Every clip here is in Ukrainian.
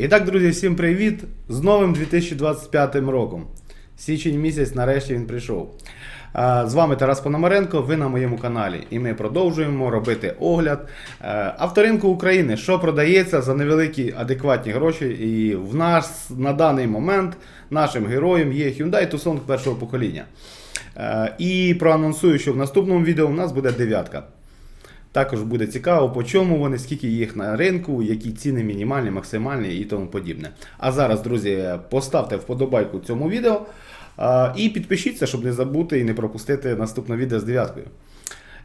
І так, друзі, всім привіт! З новим 2025 роком. Січень місяць, нарешті він прийшов. З вами Тарас Пономаренко, ви на моєму каналі. І ми продовжуємо робити огляд е, авторинку України, що продається за невеликі адекватні гроші. І в нас на даний момент нашим героєм є Hyundai Tucson першого покоління. Е, І проанонсую, що в наступному відео у нас буде дев'ятка. Також буде цікаво, по чому вони, скільки їх на ринку, які ціни мінімальні, максимальні і тому подібне. А зараз, друзі, поставте вподобайку цьому відео і підпишіться, щоб не забути і не пропустити наступне відео з дев'яткою.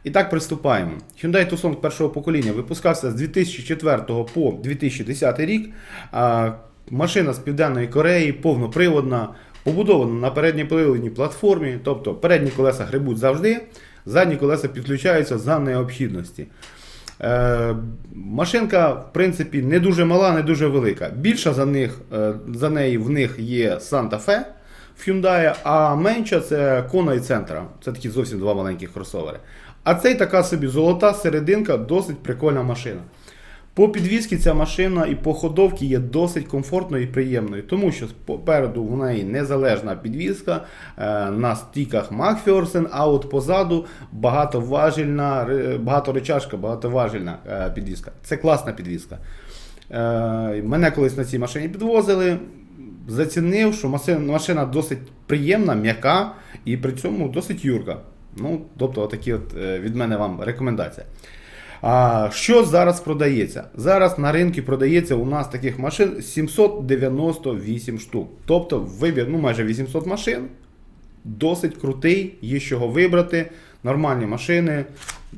І так приступаємо. Hyundai Tucson першого покоління випускався з 2004 по 2010 рік. Машина з Південної Кореї, повноприводна, побудована на передньоприводній платформі, тобто передні колеса грибуть завжди, задні колеса підключаються за необхідності. Е, машинка, в принципі, не дуже мала, не дуже велика. Більша за, них, е, за неї в них є Santa Fe в Hyundai, а менша це Kona і Centra. Це такі зовсім два маленьких кросовери. А цей така собі золота серединка, досить прикольна машина. По підвізці ця машина і по ходовці є досить комфортною і приємною, тому що попереду в неї незалежна підвізка е, на стіках Макферсен, а от позаду багатоважільна, багаторечашка, багатоважільна е, підвізка. Це класна підвізка. Е, Мене колись на цій машині підвозили. Зацінив, що машина, досить приємна, м'яка і при цьому досить юрка. Ну, тобто, отакі от від мене вам рекомендація. А що зараз продається? Зараз на ринку продається у нас таких машин 798 штук. Тобто вибір ну, майже 800 машин. Досить крутий, є з чого вибрати. Нормальні машини.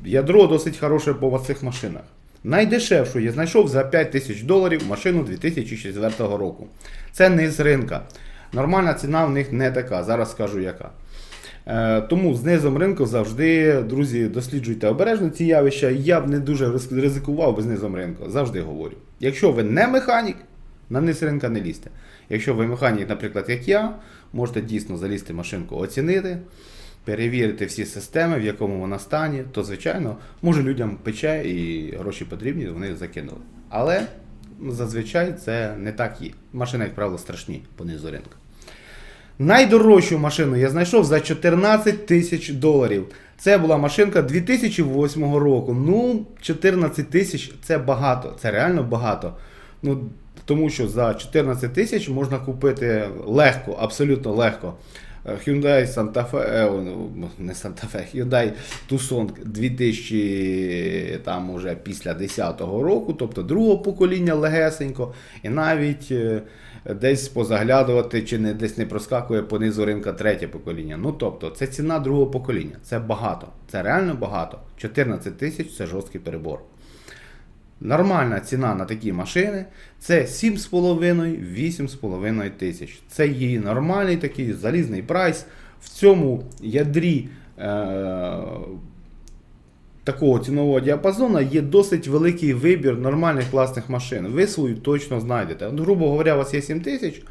Ядро досить хороше по цих машинах. Найдешевшу я знайшов за 5 тисяч доларів машину 2004 року. Це не з ринка. Нормальна ціна в них не така. Зараз скажу яка. Е, Тому з низом ринку завжди, друзі, досліджуйте обережно ці явища. Я б не дуже ризикував би з низом ринку. Завжди говорю. Якщо ви не механік, на низ ринка не лізьте. Якщо ви механік, наприклад, як я, можете дійсно залізти машинку, оцінити, перевірити всі системи, в якому вона стані, то звичайно, може людям пече і гроші потрібні, вони закинули. Але зазвичай це не так є. Машини, як правило, страшні по низу ринку. Найдорожчу машину я знайшов за 14 тисяч доларів. Це була машинка 2008 року. Ну, 14 тисяч це багато, це реально багато. Ну, тому що за 14 тисяч можна купити легко, абсолютно легко. Е, Hyundai Santa Fe, е, ну, не Santa Fe, Hyundai Tucson 2000 там уже після 10-го року, тобто другого покоління легесенько, і навіть е, десь позаглядувати, чи не десь не проскакує по низу ринка третє покоління. Ну тобто, це ціна другого покоління. Це багато. Це реально багато. 14 тисяч це жорсткий перебор. Нормальна ціна на такі машини це 7,5-8,5 тисяч. Це її нормальний такий залізний прайс. В цьому ядрі е- такого цінового діапазону є досить великий вибір нормальних класних машин. Ви свою точно знайдете. Грубо говоря, у вас є 7 тисяч,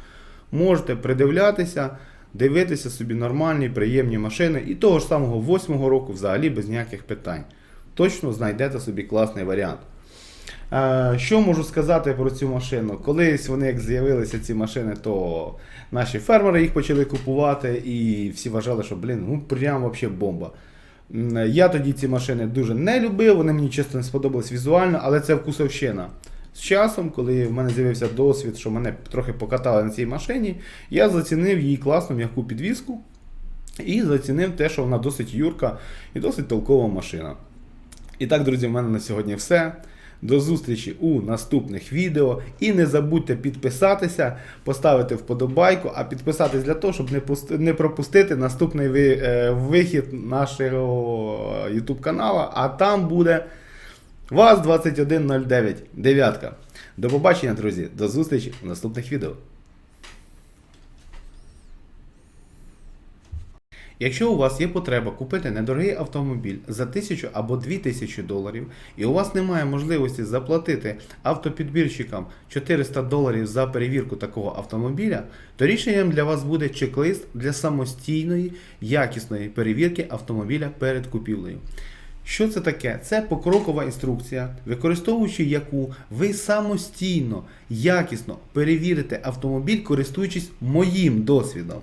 можете придивлятися, дивитися собі нормальні, приємні машини. І того ж самого 8-го року взагалі без ніяких питань. Точно знайдете собі класний варіант. Е, Що можу сказати про цю машину? Колись вони як з'явилися ці машини, то наші фермери їх почали купувати, і всі вважали, що блін, ну прям вообще бомба. Я тоді ці машини дуже не любив, вони мені чесно не сподобались візуально, але це вкусовщина. З часом, коли в мене з'явився досвід, що мене трохи покатали на цій машині, я зацінив її класну м'яку підвіску і зацінив те, що вона досить юрка і досить толкова машина. І так, друзі, в мене на сьогодні все. До зустрічі у наступних відео. І не забудьте підписатися, поставити вподобайку, а підписатись для того, щоб не, пусти- не пропустити наступний е, вихід нашого YouTube каналу. А там буде ВАЗ 2109. Дев'ятка. До побачення, друзі. До зустрічі в наступних відео. Якщо у вас є потреба купити недорогий автомобіль за 1000 або 2000 доларів, і у вас немає можливості заплатити автопідбірщикам 400 доларів за перевірку такого автомобіля, то рішенням для вас буде чек-лист для самостійної якісної перевірки автомобіля перед купівлею. Що це таке? Це покрокова інструкція, використовуючи яку ви самостійно, якісно перевірите автомобіль, користуючись моїм досвідом.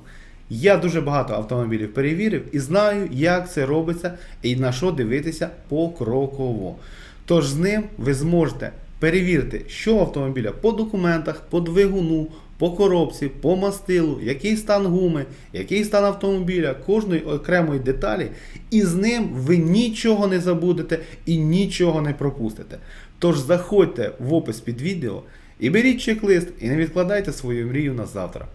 Я дуже багато автомобілів перевірив і знаю, як це робиться і на що дивитися покроково. Тож з ним ви зможете перевірити, що автомобіля по документах, по двигуну, по коробці, по мастилу, який стан гуми, який стан автомобіля, кожної окремої деталі, і з ним ви нічого не забудете і нічого не пропустите. Тож заходьте в опис під відео і беріть чек-лист і не відкладайте свою мрію на завтра.